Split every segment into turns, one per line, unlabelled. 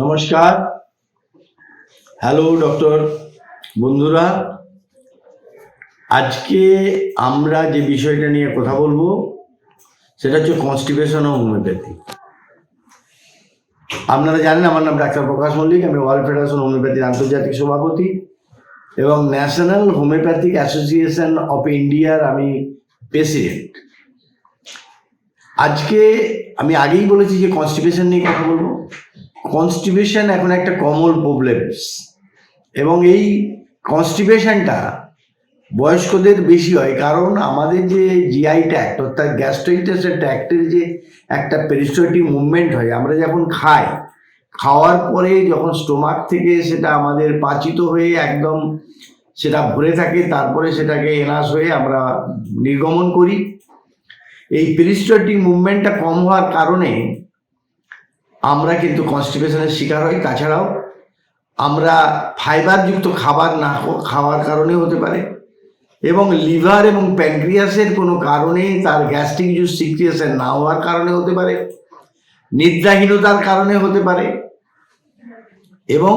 নমস্কার। Hello doctor বন্ধুরা, আজকে আমরা যে বিষয়টা নিয়ে কথা বলব, সেটা হচ্ছে কনস্টিপেশন ও হোমিওপ্যাথি আপনারা জানেন, আমার নাম ডাক্তার প্রকাশ মল্লিক, আমি ওয়ার্ল্ড ফেডারেশন হোমিওপ্যাথির আন্তর্জাতিক সভাপতি এবং ন্যাশনাল হোমিওপ্যাথিক অ্যাসোসিয়েশন অফ ইন্ডিয়ার আমি প্রেসিডেন্ট। আজকে আমি আগেই বলেছি যে কনস্টিপেশন নিয়ে কথা বলব। কনস্টিপেশন এখন একটা কমন প্রবলেমস এবং এই কনস্টিপেশনটা বয়স্কদের বেশি হয়, কারণ আমাদের যে জিআই ট্যাক্ট অর্থাৎ গ্যাস্ট্রাইটাসের ট্যাক্টের যে একটা পেরিস্টোটিক মুভমেন্ট হয়, আমরা যখন খাই, খাওয়ার পরে যখন স্টোমাক থেকে সেটা আমাদের পাচিত হয়ে একদম সেটা ভরে থাকে, তারপরে সেটাকে এনাস হয়ে আমরা নির্গমন করি। এই পেরিস্টোটিক মুভমেন্টটা কম হওয়ার কারণে আমরা কিন্তু কনস্টিপেশনের শিকার হই, তাছাড়াও আমরা ফাইবারযুক্ত খাবার না খাওয়ার কারণে হতে পারে। এবং লিভার এবং প্যানক্রিয়াসের কোনো কারণে তার গ্যাস্ট্রিক জুস সিক্রিয়েশন না হওয়ার কারণে হতে পারে। নিদ্রাহীনতার কারণে হতে পারে। এবং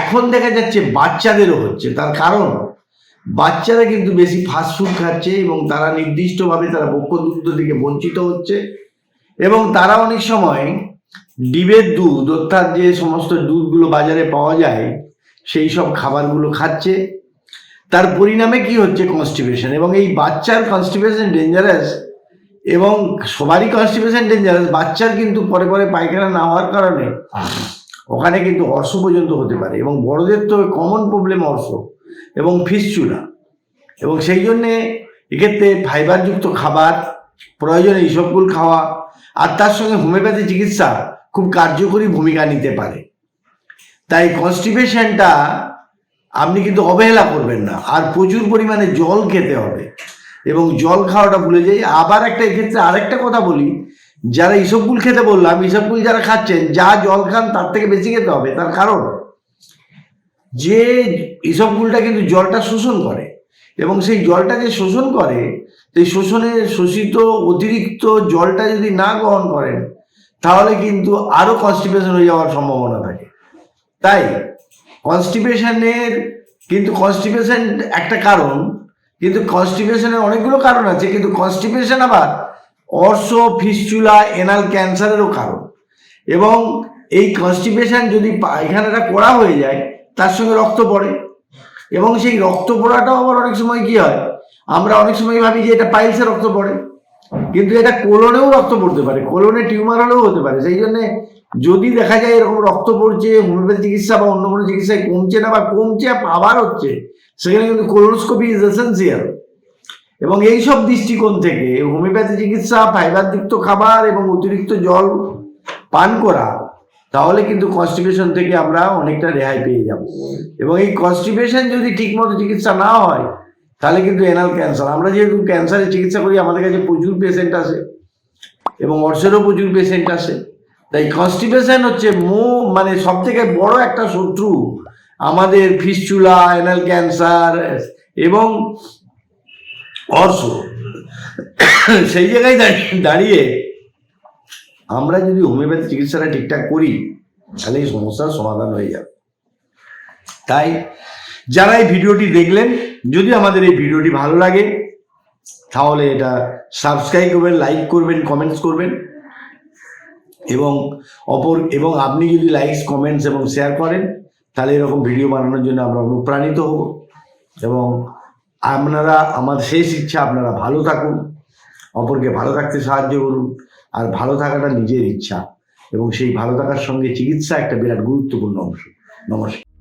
এখন দেখা যাচ্ছে বাচ্চাদেরও হচ্ছে, তার কারণ বাচ্চারা কিন্তু বেশি ফাস্টফুড খাচ্ছে এবং তারা নির্দিষ্টভাবে তারা বক্ষ দুগ্ধ থেকে বঞ্চিত হচ্ছে। এবং তারা অনেক সময় ডিমের দুধ, অর্থাৎ যে সমস্ত দুধগুলো বাজারে পাওয়া যায়, সেই সব খাবারগুলো খাচ্ছে। তার পরিণামে কি হচ্ছে কনস্টিপেশন এবং এই বাচ্চার কনস্টিপেশন ডেঞ্জারাস এবং সবারই কনস্টিপেশন ডেঞ্জারাস বাচ্চার কিন্তু পরে পরে পায়খানা না হওয়ার কারণে ওখানে কিন্তু অর্শ পর্যন্ত হতে পারে। এবং বড়দের তো কমন প্রবলেম অর্শ এবং ফিসচুলা। এবং সেই জন্যে এক্ষেত্রে ফাইবারযুক্ত খাবার প্রয়োজনে ইসবগুল খাওয়া। আর তার সঙ্গে হোমিওপ্যাথি চিকিৎসা খুব কার্যকরী ভূমিকা নিতে পারে। তাই কনস্টিপেশনটা আপনি কিন্তু অবহেলা করবেন না। আর প্রচুর পরিমাণে জল খেতে হবে এবং জল খাওয়াটা ভুলে যাই। আবার একটা এক্ষেত্রে আরেকটা কথা বলি, যারা ইসবগুল খেতে বললাম ইসবগুল যারা খাচ্ছেন, যা জল খান তার থেকে বেশি খেতে হবে। তার কারণ, যে ইসবগুলটা কিন্তু জলটা শোষণ করে এবং সেই জলটা যে শোষণ করে, সেই শোষণে শোষিত অতিরিক্ত জলটা যদি না গ্রহণ করেন তাহলে কিন্তু আরও কনস্টিপেশন হয়ে যাওয়ার সম্ভাবনা থাকে। তাই কনস্টিপেশনের কিন্তু কনস্টিপেশন একটা কারণ, কিন্তু কনস্টিপেশনের অনেকগুলো কারণ আছে, কিন্তু কনস্টিপেশন আবার অর্শ ফিস্চুলা এনাল ক্যান্সারেরও কারণ। এবং এই কনস্টিপেশন যদি পায়খানাটা করা হয়ে যায়, তার সঙ্গে রক্ত পড়ে। এবং সেই রক্ত পড়াটাও আবার অনেক সময় কি হয়, আমরা অনেক সময় ভাবি যে এটা পাইলসে রক্ত পড়ে। কিন্তু এটা কোলনেও রক্ত পড়তে পারে, কোলনে টিউমার হলেও হতে পারে। সেই জন্য যদি দেখা যায় এরকম রক্ত পড়ছে, হোমিওপ্যাথি চিকিৎসা বা অন্য কোনো চিকিৎসায় কমছে না বা কমছে আবার হচ্ছে, সেখানে কিন্তু কোলোনোস্কোপি ইজ এসেন্সিয়াল এবং এই সব দৃষ্টিকোণ থেকে হোমিওপ্যাথি চিকিৎসা ফাইবারযুক্ত খাবার এবং অতিরিক্ত জল পান করা, তাহলে কিন্তু কনস্টিপেশন থেকে আমরা অনেকটা রেহাই পেয়ে যাব। এবং এই কনস্টিপেশন যদি ঠিকমতো চিকিৎসা না হয় তাহলে কিন্তু এনাল ক্যান্সার আমরা যেহেতু ক্যান্সারের চিকিৎসা করি, আমাদের কাছে প্রচুর পেশেন্ট আসে এবং অর্শেরও প্রচুর পেশেন্ট আসে। তাই কনস্টিপেশন হচ্ছে মো মানে সব থেকে বড় একটা শত্রু আমাদের ফিসচুলা এনাল ক্যান্সার এবং অর্শ। সেই জায়গায় দাঁড়িয়ে দাঁড়িয়ে আমরা যদি হোমিওপ্যাথি চিকিৎসাটা ঠিকঠাক করি, তাহলে এই সমস্যার সমাধান হয়ে যাবে। তাই যারা এই ভিডিওটি দেখলেন যদি আমাদের এই ভিডিওটি ভালো লাগে, তাহলে এটা সাবস্ক্রাইব করবেন লাইক করবেন কমেন্টস করবেন। এবং অপর, এবং আপনি যদি লাইকস কমেন্টস এবং শেয়ার করেন, তাহলে এরকম ভিডিও বানানোর জন্য আমরা অনুপ্রাণিত হব। এবং আপনারা, আমার শেষ ইচ্ছা, আপনারা ভালো থাকুন, অপরকে ভালো থাকতে সাহায্য করুন, আর ভালো থাকাটা নিজের ইচ্ছা। এবং সেই ভালো থাকার সঙ্গে চিকিৎসা একটা বিরাট গুরুত্বপূর্ণ অংশ। নমস্কার।